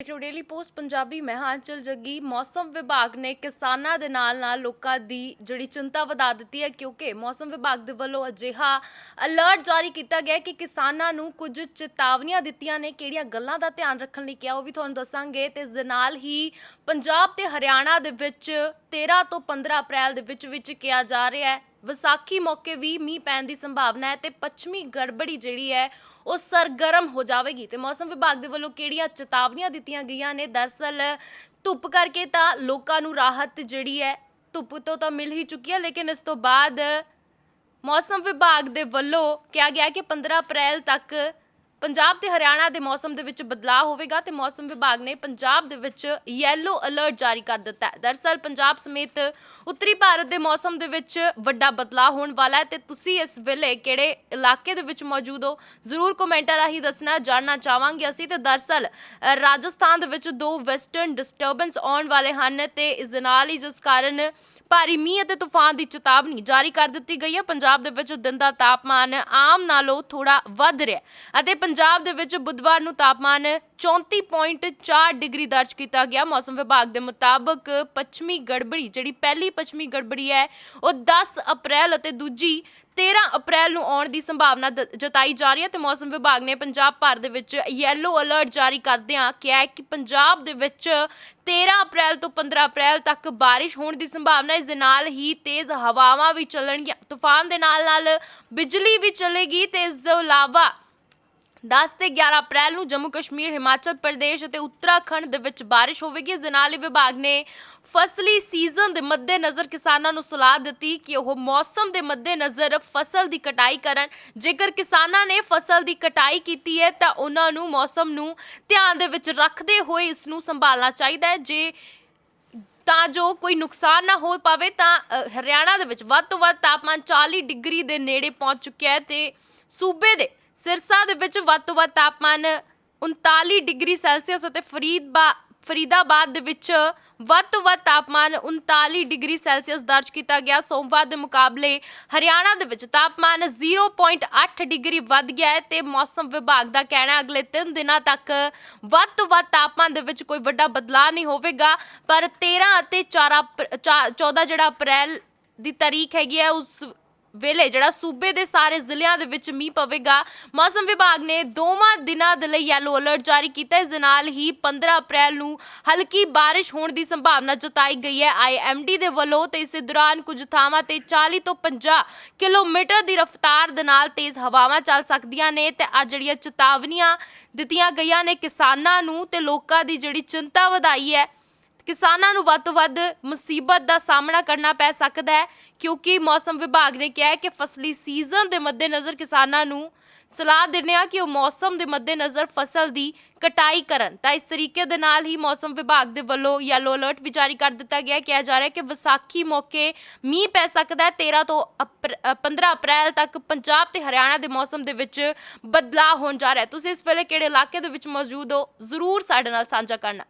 ਦੇਖੋ daily post Punjabi ਮੈਂ ਹਾਂ ਅੰਚਲ ਜੱਗੀ ਮੌਸਮ ਵਿਭਾਗ ਨੇ ਕਿਸਾਨਾਂ ਦੇ ਨਾਲ ਨਾਲ ਲੋਕਾਂ ਦੀ ਜਿਹੜੀ ਚਿੰਤਾ ਵਧਾ ਦਿੱਤੀ ਹੈ ਕਿਉਂਕਿ ਮੌਸਮ ਵਿਭਾਗ ਦੇ ਵੱਲੋਂ ਅਜਿਹਾ ਅਲਰਟ ਜਾਰੀ ਕੀਤਾ ਗਿਆ ਹੈ ਕਿ ਕਿਸਾਨਾਂ ਨੂੰ ਕੁਝ ਚੇਤਾਵਨੀਆਂ ਦਿੱਤੀਆਂ ਨੇ, ਕਿਹੜੀਆਂ ਗੱਲਾਂ ਦਾ ਧਿਆਨ ਰੱਖਣ ਲਈ ਕਿਹਾ ਉਹ ਵੀ ਤੁਹਾਨੂੰ ਦੱਸਾਂਗੇ। ਤੇ ਇਸ ਦੇ ਨਾਲ ਹੀ ਪੰਜਾਬ ਤੇ ਹਰਿਆਣਾ ਦੇ ਵਿੱਚ 13 ਤੋਂ 15 ਅਪ੍ਰੈਲ ਦੇ ਵਿੱਚ ਵਿੱਚ ਕਿਹਾ ਜਾ ਰਿਹਾ ਹੈ। ਵਿਸਾਖੀ ਮੌਕੇ ਵੀ ਮੀਂਹ ਪੈਣ ਦੀ ਸੰਭਾਵਨਾ ਹੈ ਤੇ ਪੱਛਮੀ ਗੜਬੜੀ ਜਿਹੜੀ ਹੈ, ਉਹ ਸਰਗਰਮ ਹੋ ਜਾਵੇਗੀ। ਤੇ ਮੌਸਮ ਵਿਭਾਗ ਦੇ ਵੱਲੋਂ ਕਿਹੜੀਆਂ ਚੇਤਾਵਨੀਆਂ ਦਿੱਤੀਆਂ ਗਈਆਂ ਨੇ? ਦਰਸਲ, ਧੁੱਪ ਕਰਕੇ ਤਾਂ ਲੋਕਾਂ ਨੂੰ ਰਾਹਤ ਜਿਹੜੀ ਹੈ, ਧੁੱਪ ਤੋਂ ਤਾਂ ਮਿਲ ਹੀ ਚੁੱਕੀ ਹੈ, ਲੇਕਿਨ ਇਸ ਤੋਂ ਬਾਅਦ ਮੌਸਮ ਵਿਭਾਗ ਦੇ ਵੱਲੋਂ ਕਿਹਾ ਗਿਆ ਕਿ 15 ਅਪ੍ਰੈਲ ਤੱਕ ਪੰਜਾਬ ਤੇ ਹਰਿਆਣਾ ਦੇ ਮੌਸਮ ਦੇ ਵਿੱਚ ਬਦਲਾਅ ਹੋਵੇਗਾ ਤੇ ਮੌਸਮ ਵਿਭਾਗ ਨੇ ਪੰਜਾਬ ਦੇ ਵਿੱਚ ਯੈਲੋ ਅਲਰਟ ਜਾਰੀ ਕਰ ਦਿੱਤਾ ਹੈ। ਦਰਸਲ ਪੰਜਾਬ ਸਮੇਤ ਉੱਤਰੀ ਭਾਰਤ ਦੇ ਮੌਸਮ ਦੇ ਵਿੱਚ ਵੱਡਾ ਬਦਲਾਅ ਹੋਣ ਵਾਲਾ ਹੈ ਤੇ ਤੁਸੀਂ ਇਸ ਵੇਲੇ ਕਿਹੜੇ ਇਲਾਕੇ ਦੇ ਵਿੱਚ ਮੌਜੂਦ ਹੋ? ਜ਼ਰੂਰ ਕਮੈਂਟਾਂ ਰਾਹੀਂ ਦੱਸਣਾ, ਜਾਣਨਾ ਚਾਹਾਂਗੇ ਅਸੀਂ ਤੇ ਦਰਸਲ ਰਾਜਸਥਾਨ ਦੇ ਵਿੱਚ ਦੋ ਵੈਸਟਰਨ ਡਿਸਟਰਬੈਂਸ ਆਉਣ ਵਾਲੇ ਹਨ ਤੇ ਇਸ ਦੇ ਨਾਲ ਹੀ ਜਿਸ ਕਾਰਨ ਭਾਰੀ ਮੀਂਹ ਅਤੇ ਤੂਫਾਨ ਦੀ ਚੇਤਾਵਨੀ ਜਾਰੀ ਕਰ ਦਿੱਤੀ ਗਈ ਹੈ। ਪੰਜਾਬ ਦੇ ਵਿੱਚ ਦਿਨ ਦਾ ਤਾਪਮਾਨ ਆਮ ਨਾਲੋਂ ਥੋੜਾ ਵੱਧ ਰਿਹਾ ਅਤੇ ਪੰਜਾਬ ਦੇ ਵਿੱਚ ਬੁੱਧਵਾਰ ਨੂੰ ਤਾਪਮਾਨ 34.4 ਡਿਗਰੀ ਦਰਜ ਕੀਤਾ ਗਿਆ। ਮੌਸਮ ਵਿਭਾਗ ਦੇ ਮੁਤਾਬਕ ਪੱਛਮੀ ਗੜਬੜੀ ਜਿਹੜੀ ਪਹਿਲੀ ਪੱਛਮੀ ਗੜਬੜੀ ਹੈ, ਉਹ 10 ਅਪ੍ਰੈਲ ਅਤੇ ਦੂਜੀ 13 ਅਪ੍ਰੈਲ ਨੂੰ ਆਉਣ ਦੀ ਸੰਭਾਵਨਾ ਦ- ਜਤਾਈ ਜਾ ਰਹੀ ਹੈ ਤੇ ਮੌਸਮ ਵਿਭਾਗ ਨੇ ਪੰਜਾਬ ਭਰ ਦੇ ਵਿੱਚ ਯੈਲੋ ਅਲਰਟ ਜਾਰੀ ਕਰਦਿਆਂ ਕਿਹਾ ਹੈ ਕਿ ਪੰਜਾਬ ਦੇ ਵਿੱਚ 13 ਅਪ੍ਰੈਲ ਤੋਂ 15 ਅਪ੍ਰੈਲ ਤੱਕ ਬਾਰਿਸ਼ ਹੋਣ ਦੀ ਸੰਭਾਵਨਾ ਹੈ। ਇਸ ਦੇ ਨਾਲ ਹੀ ਤੇਜ਼ ਹਵਾਵਾਂ ਵੀ ਚੱਲਣਗੀਆਂ ਤੂਫਾਨ ਦੇ ਨਾਲ ਨਾਲ ਬਿਜਲੀ ਵੀ ਚੱਲੇਗੀ ਤੇ ਇਸ ਤੋਂ ਇਲਾਵਾ 10 ਤੇ 11 ਅਪ੍ਰੈਲ ਨੂੰ ਜੰਮੂ ਕਸ਼ਮੀਰ, ਹਿਮਾਚਲ ਪ੍ਰਦੇਸ਼ ਅਤੇ ਉੱਤਰਾਖੰਡ ਦੇ ਵਿੱਚ ਬਾਰਿਸ਼ ਹੋਵੇਗੀ। ਜਨਾਲੀ ਵਿਭਾਗ ਨੇ ਫਸਲੀ ਸੀਜ਼ਨ ਦੇ ਮੱਦੇਨਜ਼ਰ ਕਿਸਾਨਾਂ ਨੂੰ ਸਲਾਹ ਦਿੱਤੀ ਕਿ ਉਹ ਮੌਸਮ ਦੇ ਮੱਦੇਨਜ਼ਰ ਫਸਲ ਦੀ ਕਟਾਈ ਕਰਨ। ਜੇਕਰ ਕਿਸਾਨਾਂ ਨੇ ਫਸਲ ਦੀ ਕਟਾਈ ਕੀਤੀ ਹੈ, ਤਾਂ ਉਹਨਾਂ ਨੂੰ ਮੌਸਮ ਨੂੰ ਧਿਆਨ ਦੇ ਵਿੱਚ ਰੱਖਦੇ ਹੋਏ ਇਸ ਨੂੰ ਸੰਭਾਲਣਾ ਚਾਹੀਦਾ ਹੈ। ਜੇ ਤਾਂ ਜੋ ਕੋਈ ਨੁਕਸਾਨ ਨਾ ਹੋ ਪਾਵੇ, ਤਾਂ ਹਰਿਆਣਾ ਦੇ ਵਿੱਚ ਵੱਧ ਤੋਂ ਵੱਧ ਤਾਪਮਾਨ 40 ਡਿਗਰੀ ਦੇ ਨੇੜੇ ਪਹੁੰਚ ਚੁੱਕਿਆ ਹੈ ਤੇ ਸੂਬੇ ਦੇ ਸਿਰਸਾ ਦੇ ਵਿੱਚ ਵੱਧ ਤੋਂ ਵੱਧ ਤਾਪਮਾਨ 39 ਡਿਗਰੀ ਸੈਲਸੀਅਸ ਅਤੇ ਫਰੀਦਬਾ ਫਰੀਦਾਬਾਦ ਦੇ ਵਿੱਚ ਵੱਧ ਤੋਂ ਵੱਧ ਤਾਪਮਾਨ 39 ਡਿਗਰੀ ਸੈਲਸੀਅਸ ਦਰਜ ਕੀਤਾ ਗਿਆ। ਸੋਮਵਾਰ ਦੇ ਮੁਕਾਬਲੇ ਹਰਿਆਣਾ ਦੇ ਵਿੱਚ ਤਾਪਮਾਨ 0.8 ਡਿਗਰੀ ਵੱਧ ਗਿਆ ਹੈ ਤੇ ਮੌਸਮ ਵਿਭਾਗ ਦਾ ਕਹਿਣਾ ਅਗਲੇ 3 ਦਿਨਾਂ ਤੱਕ ਵੱਧ ਤੋਂ ਵੱਧ ਤਾਪਮਾਨ ਦੇ ਵਿੱਚ ਕੋਈ ਵੱਡਾ ਬਦਲਾਅ ਨਹੀਂ ਹੋਵੇਗਾ। ਪਰ 13 ਅਤੇ 4 14 ਜਿਹੜਾ ਅਪ੍ਰੈਲ ਦੀ ਤਾਰੀਖ ਹੈਗੀ ਹੈ, ਉਸ ਵੇਲੇ ਜਿਹੜਾ ਸੂਬੇ ਦੇ ਸਾਰੇ ਜ਼ਿਲ੍ਹਿਆਂ ਦੇ ਵਿੱਚ ਮੀਂਹ ਪਵੇਗਾ, ਮੌਸਮ ਵਿਭਾਗ ਨੇ ਦੋਵਾਂ ਦਿਨਾਂ ਦੇ ਲਈ ਯੈਲੋ ਅਲਰਟ ਜਾਰੀ ਕੀਤਾ ਇਸ ਦੇ ਨਾਲ ਹੀ 15 ਅਪ੍ਰੈਲ ਨੂੰ ਹਲਕੀ ਬਾਰਿਸ਼ ਹੋਣ ਦੀ ਸੰਭਾਵਨਾ ਜਤਾਈ ਗਈ ਹੈ। ਆਈਐਮਡੀ ਦੇ ਵੱਲੋਂ ਤੇ ਇਸੇ ਦੌਰਾਨ ਕੁਝ ਥਾਵਾਂ ਤੇ 40 ਤੋਂ 50 ਕਿਲੋਮੀਟਰ ਦੀ ਰਫ਼ਤਾਰ ਦੇ ਨਾਲ ਤੇਜ਼ ਹਵਾਵਾਂ ਚੱਲ ਸਕਦੀਆਂ ਨੇ ਤੇ ਅੱਜ ਜਿਹੜੀਆਂ ਚੇਤਾਵਨੀਆਂ ਦਿੱਤੀਆਂ ਗਈਆਂ ਨੇ ਕਿਸਾਨਾਂ ਨੂੰ ਤੇ ਲੋਕਾਂ ਦੀ ਜਿਹੜੀ ਚਿੰਤਾ ਵਧਾਈ ਹੈ ਕਿਸਾਨਾਂ ਨੂੰ ਵੱਧ ਤੋਂ ਵੱਧ ਮੁਸੀਬਤ ਦਾ ਸਾਹਮਣਾ ਕਰਨਾ ਪੈ ਸਕਦਾ ਹੈ ਕਿਉਂਕਿ ਮੌਸਮ ਵਿਭਾਗ ਨੇ ਕਿਹਾ ਹੈ ਕਿ ਫਸਲੀ ਸੀਜ਼ਨ ਦੇ ਮੱਦੇਨਜ਼ਰ ਕਿਸਾਨਾਂ ਨੂੰ ਸਲਾਹ ਦਿੰਦੇ ਆ ਕਿ ਉਹ ਮੌਸਮ ਦੇ ਮੱਦੇਨਜ਼ਰ ਫਸਲ ਦੀ ਕਟਾਈ ਕਰਨ। ਤਾਂ ਇਸ ਤਰੀਕੇ ਦੇ ਨਾਲ ਹੀ ਮੌਸਮ ਵਿਭਾਗ ਦੇ ਵੱਲੋਂ ਯੈਲੋ ਅਲਰਟ ਵੀ ਜਾਰੀ ਕਰ ਦਿੱਤਾ ਗਿਆ ਕਿਹਾ ਜਾ ਰਿਹਾ ਹੈ ਕਿ ਵਿਸਾਖੀ ਮੌਕੇ ਮੀਂਹ ਪੈ ਸਕਦਾ ਹੈ। 13 ਤੋਂ ਅਪ੍ਰ- ਅ, 15 ਅਪ੍ਰੈਲ ਤੱਕ ਪੰਜਾਬ ਤੇ ਹਰਿਆਣਾ ਦੇ ਮੌਸਮ ਦੇ ਵਿੱਚ ਬਦਲਾਅ ਹੋਣ ਜਾ ਰਿਹਾ ਹੈ। ਤੁਸੀਂ ਇਸ ਵੇਲੇ ਕਿਹੜੇ ਇਲਾਕੇ ਦੇ ਵਿੱਚ ਮੌਜੂਦ ਹੋ? ਜ਼ਰੂਰ ਸਾਡੇ ਨਾਲ ਸਾਂਝਾ ਕਰਨਾ।